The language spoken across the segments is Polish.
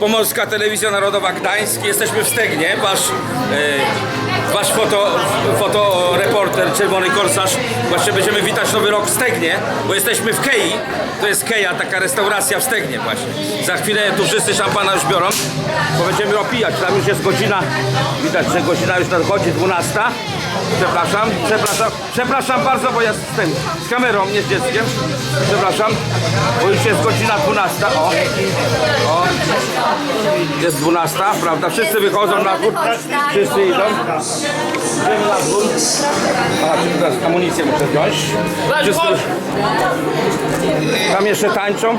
Pomorska Telewizja Narodowa Gdańsk. Jesteśmy w Stegnie. Wasz, e, wasz foto, fotoreporter, Czerwony Korsarz. Właśnie będziemy witać Nowy Rok w Stegnie, bo jesteśmy w Kei. To jest Keja, taka restauracja w Stegnie właśnie. Za chwilę tu wszyscy szampana już biorą, bo będziemy opijać. Tam już jest godzina, widać, że godzina już nadchodzi, 12. Przepraszam, przepraszam, przepraszam bardzo, bo ja z tym, z kamerą, nie z dzieckiem. Przepraszam, bo już jest godzina 12. O, o, jest 12, prawda? Wszyscy wychodzą na dwór, wszyscy idą. Idziemy na dwór. Aha, teraz amunicję muszę wziąć. Wszyscy, tam jeszcze tańczą.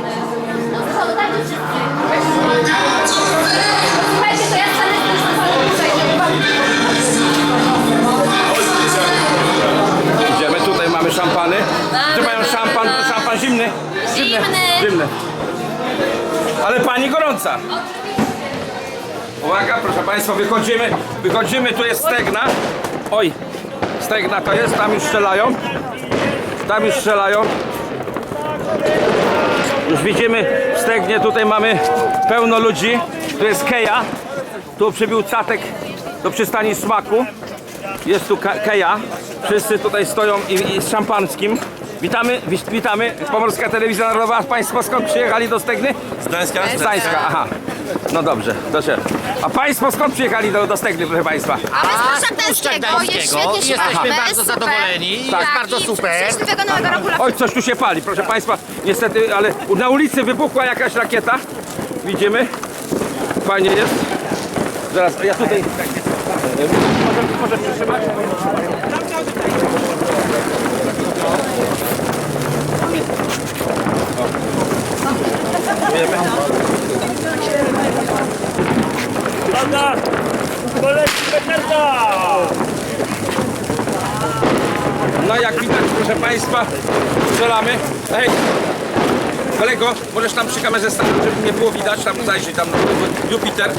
Słuchajcie, to ja stanę z zimny. Zimny. Ale pani gorąca. Uwaga, proszę Państwa, wychodzimy, wychodzimy, tu jest stegna. Oj, stegna to jest, tam już strzelają. Tam już strzelają. Już widzimy w stegnie, tutaj mamy pełno ludzi. Tu jest Keja. Tu przybił catek do przystani smaku. Jest tu Ke- Keja. Wszyscy tutaj stoją i, i z szampanskim. Witamy, wit- witamy. Pomorska Telewizja Narodowa. A Państwo skąd przyjechali do Stegny? Z Gdańska? Z Gdańska, aha. No dobrze, się. A Państwo skąd przyjechali do, do Stegny, proszę Państwa? A z Puszcza Gdańskiego, jest świetnie się Jesteśmy bawimy, bardzo super. zadowoleni i Tak. jest bardzo I super. Szczęśliwego nowego roku dla Oj, coś tu się pali, proszę Państwa. Niestety, ale na ulicy wybuchła jakaś rakieta. Widzimy. Fajnie jest. Zaraz, ja tutaj... Może, może przytrzymać? Uwaga! Poleci Peterka! No jak widać, proszę Państwa, strzelamy. Hej, kolego, możesz tam przy kamerze stanąć, żeby nie było widać, tam zajrzyj, tam Jupiter.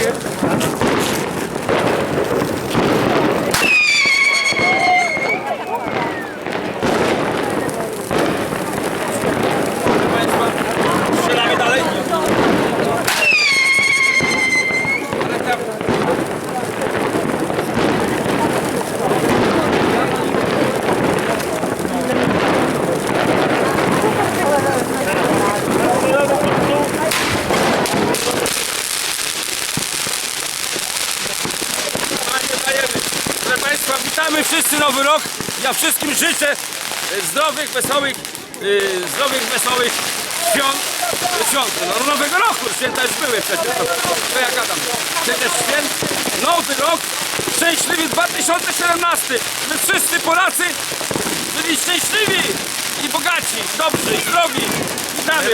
Proszę Państwa, strzelamy dalej. Ale tam Panie, dajemy. Proszę Państwa, witamy wszyscy Nowy Rok. Ja wszystkim życzę zdrowych, wesołych, e, zdrowych, wesołych świąt. Świąt, no, Nowego Roku. Święta już były przecież. To, to ja gadam. Przecież święt, Nowy Rok, szczęśliwy 2017. My wszyscy Polacy byli szczęśliwi i bogaci, dobrzy, zdrowi. Witamy.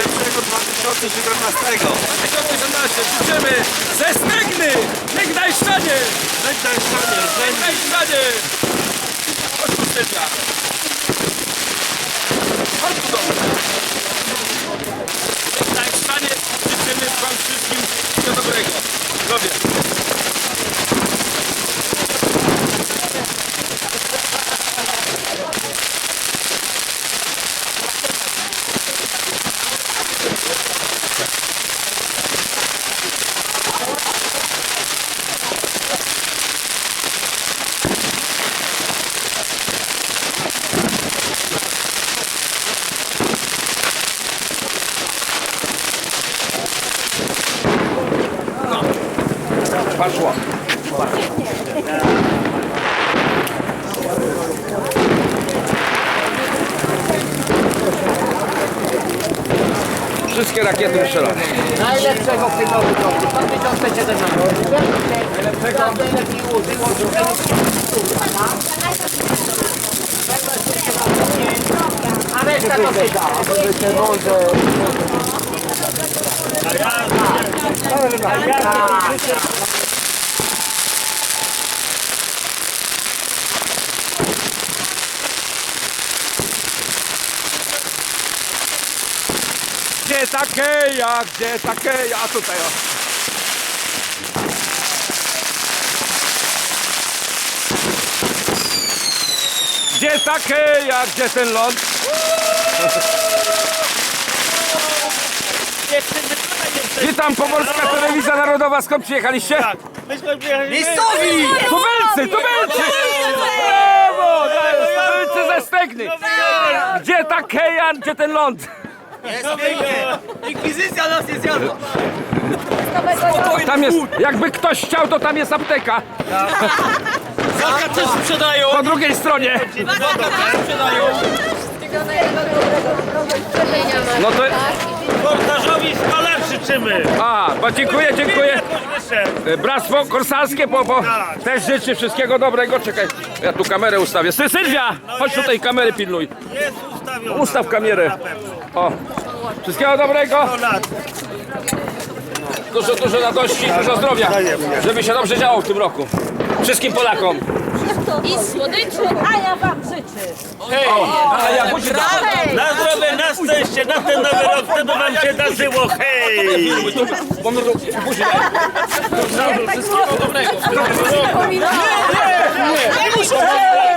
2017. 2018 życzymy ze Stegny! Niech Gdańszczanie! Gdańszczanie, Gdańszczanie! Chodź tu do mnie. Niech Gdańszczanie życzymy wam wszystkim wszystkiego dobrego. Zdrowia. Poszło. Wszystkie rakiety strzelane. Najlepszego w tym roku. 2017. Najlepszego. A reszta to przyda. Gdzie ta keja? Gdzie ta keja? A tutaj o. Gdzie ta keja? Gdzie ten ląd? Dziewczyny, tutaj jesteś. Witam, Pomorska Telewizja Narodowa. Skąd przyjechaliście? Tak. Myśmy przyjechali... Miejscowi! Tubelcy, tubelcy! Brawo! Tubelcy ze Stegny. Gdzie ta Kejan, gdzie ten ląd? Jest pięknie! Inkwizycja nas nie zjadła! Tam jest, jakby ktoś chciał, to tam jest apteka. Zaka też sprzedają! Po drugiej stronie. No to, Kortarzowi skala życzymy. a, bo dziękuję, dziękuję. Proszę. Bractwo Korsarskie po, po, też życzy wszystkiego dobrego. Czekaj, ja tu kamerę ustawię. Sy, Sylwia, chodź tutaj kamery pilnuj. Jest. Ustaw kamerę. O, wszystkiego dobrego. 100 lat. Dużo, dużo radości, dużo zdrowia. Żeby się dobrze działo w tym roku. Wszystkim Polakom. I słodyczy, a ja wam życzę. A ja budzi Na zdrowie, na szczęście, na ten nowy rok, wtedy wam się darzyło. Hej! Bo my tu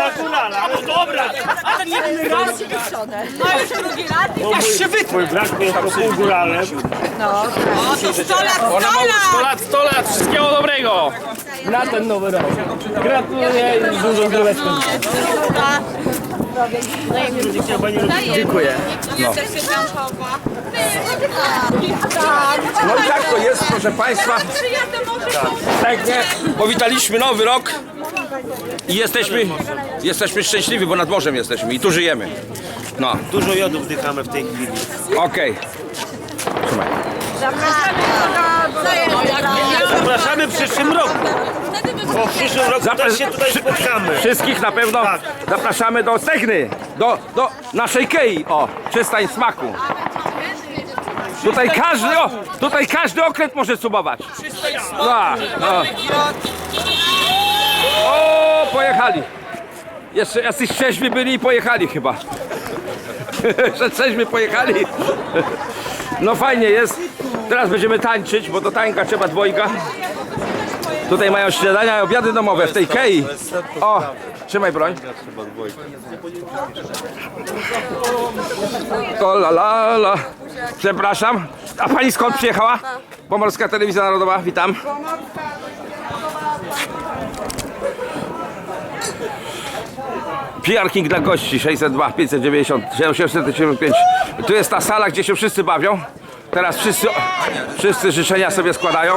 Naturala, no dobra. Już się Mój brat mnie to pół góralem. 100 lat, 100 lat! 100 lat, 100 lat, wszystkiego dobrego. Na ten nowy rok. Gratuluję i dużo zdroweczka. Dziękuję. No. no i tak to jest, proszę Państwa. Tak, nie? Powitaliśmy nowy rok i jesteśmy, jesteśmy szczęśliwi, bo nad morzem jesteśmy i tu żyjemy. No, Dużo jodu wdychamy w tej chwili. okej. Zapraszamy w przyszłym roku. Bo w przyszłym roku Zapra- też się tutaj spotkamy. Wszystkich na pewno Tak. zapraszamy do Stegny, do, do naszej Kei, o, przystań smaku. Tutaj każdy, o, tutaj każdy okręt może subować. No, no. O, pojechali. Jeszcze jacyś trzeźwi byli i pojechali chyba. Że trzeźwi pojechali. No fajnie jest. Teraz będziemy tańczyć, bo do tańka trzeba dwojga. Tutaj mają śniadania i obiady domowe w tej Kei. O, trzymaj broń. O la la la. Przepraszam. A pani skąd przyjechała? Pomorska Telewizja Narodowa, witam. PR King dla gości 602 590 775. Tu jest ta sala, gdzie się wszyscy bawią. Teraz wszyscy, wszyscy życzenia sobie składają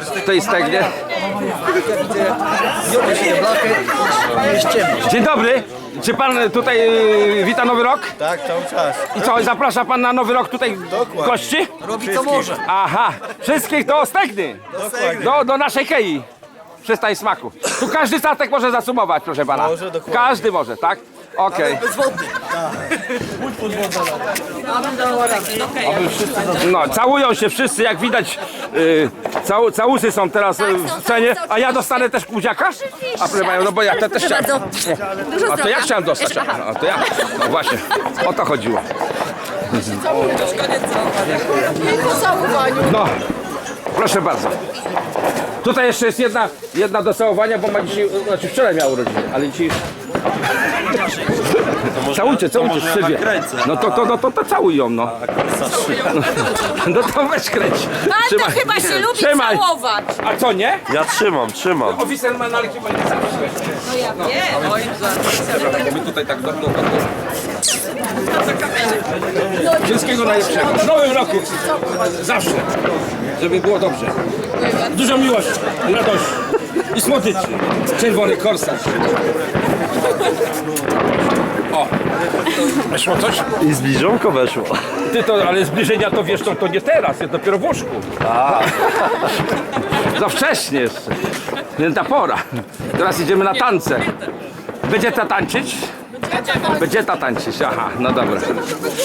w tej stegnie. Dzień dobry. Czy pan tutaj y, wita Nowy Rok? Tak, cały czas. I co, zaprasza pan na Nowy Rok tutaj gości? Robi co może. Aha, wszystkich do Stegny. Dokładnie. Do, do naszej Kei. Przystań smaku. Tu każdy statek może zasumować, proszę pana. Może, dokładnie. Każdy może, tak? Okej. No, całują się wszyscy, jak widać. Y, cał, całusy są teraz y, w scenie. A ja dostanę też buziaka? A proszę panią, no bo ja te też chciałem. Dużo A to ja chciałem dostać. A to ja. No właśnie, o to chodziło. No, proszę bardzo. Tutaj jeszcze jest jedna, jedna do całowania, bo ma dzisiaj, znaczy wczoraj miała urodziny, ale dzisiaj już... Całujcie, całujcie Sylwię. No to, to, no to, to całuj ją, no. No to weź kręć. Pan to chyba się lubi Trzymaj. całować. A co, nie? Ja trzymam, trzymam. Oficer ma na lekkie No ja wiem. My tutaj tak do, do, do, do. Wszystkiego najlepszego. W nowym roku. Zawsze. Żeby było dobrze. Dużo miłości, radości i słodyczy. Czerwony korsarz. O. Weszło coś? I zbliżonko weszło. Ty to, ale zbliżenia to wiesz, to, to nie teraz, jest dopiero w łóżku. Za wcześnie jeszcze. Nie ta pora. Teraz idziemy na tance. Będzie ta tańczyć? Będzie ta tańczyć, aha, no dobra.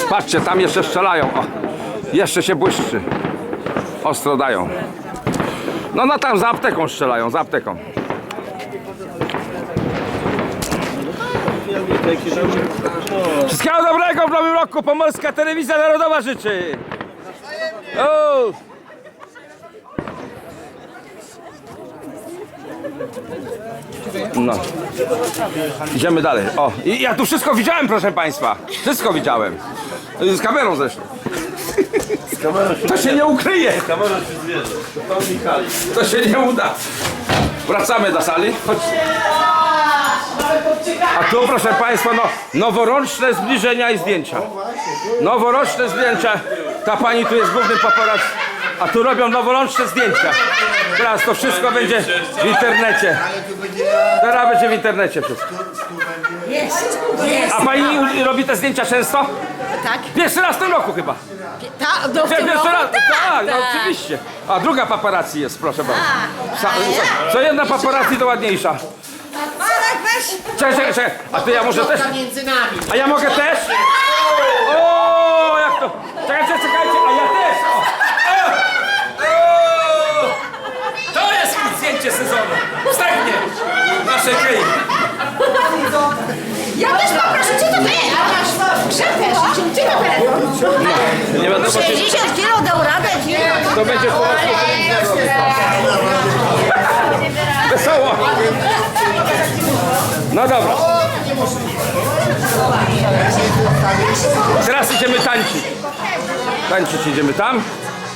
Patrzcie, tam jeszcze strzelają, o. Jeszcze się błyszczy. Ostro dają. No, no tam za apteką strzelają, za apteką. Wszystkiego dobrego w nowym roku! Pomorska Telewizja Narodowa życzy! O! No. Idziemy dalej. O, i ja tu wszystko widziałem, proszę Państwa. Wszystko widziałem. Z kamerą zresztą. To się nie ukryje. Się zwierzę. To się nie uda. Wracamy do sali. Chodź. A tu proszę Państwa, no, noworoczne zbliżenia i zdjęcia. Noworoczne zdjęcia. Ta pani tu jest głównym paparazzi. A tu robią noworoczne zdjęcia. Teraz to wszystko będzie w internecie. Teraz będzie w internecie wszystko. Jest, jest. A pani robi te zdjęcia często? Tak? Pierwszy raz w tym roku chyba. Ta, do w tym roku? raz. Tak, no oczywiście. A druga paparazzi jest, proszę bardzo. Sa- Co jedna paparazzi to ładniejsza. Marek, weź. Czekaj, czekaj, czekaj. A ty ja może też? A ja mogę też? O, jak to? Czekajcie, czekajcie, a ja też! O. O. O. To zdjęcie sezonu. Wstępnie. Nasze kei. Ja też poproszę cię do ty, a masz ty do telefonu. Nie wiadomo, czy 60 kilo dał radę, to będzie po Wesoło. No dobra. Teraz idziemy tańczyć. Tańczyć idziemy tam.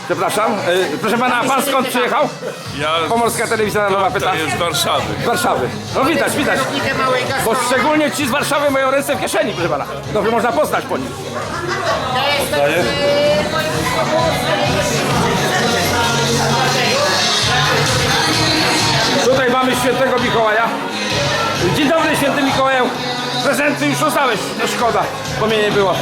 Przepraszam. Y, proszę pana, a pan skąd przyjechał? Ja Pomorska Telewizja Narodowa pyta. to jest z Warszawy. Z Warszawy. No widać, widać. Bo szczególnie ci z Warszawy mają ręce w kieszeni, proszę pana. Dobrze można poznać po nich. Tutaj mamy świętego Mikołaja. Dzień dobry, święty Mikołaju. Prezenty już dostałeś. No szkoda, bo mnie nie było.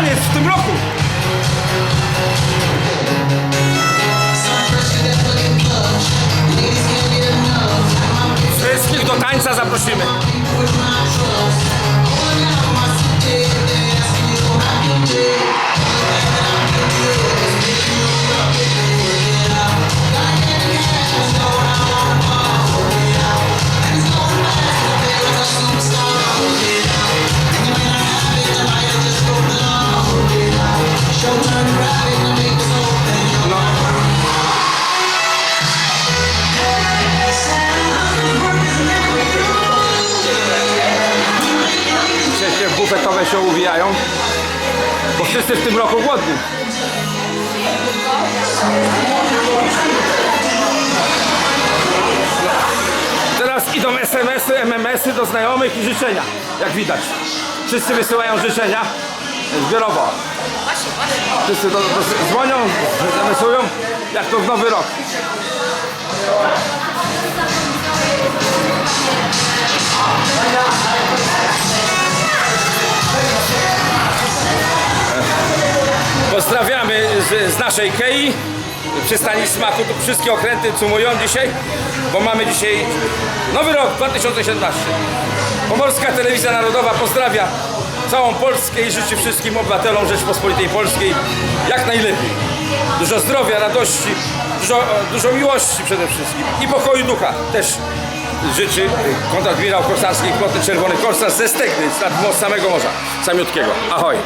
Pierwszy taniec w tym roku. W tym roku głodni. Teraz idą SMS-y, MMS-y do znajomych i życzenia, jak widać. Wszyscy wysyłają życzenia zbiorowo. Wszyscy do, do, dzwonią, zamysłują, jak to w nowy rok. Pozdrawiamy z, z naszej Kei. Przystani Smaku. Tu wszystkie okręty cumują dzisiaj, bo mamy dzisiaj nowy rok 2017. Pomorska Telewizja Narodowa pozdrawia całą Polskę i życzy wszystkim obywatelom Rzeczpospolitej Polskiej jak najlepiej. Dużo zdrowia, radości, dużo, dużo miłości przede wszystkim i pokoju ducha też życzy kontradmirał korsarski floty Czerwony Korsarz ze Stegny, z samego morza, samiutkiego. Ahoj!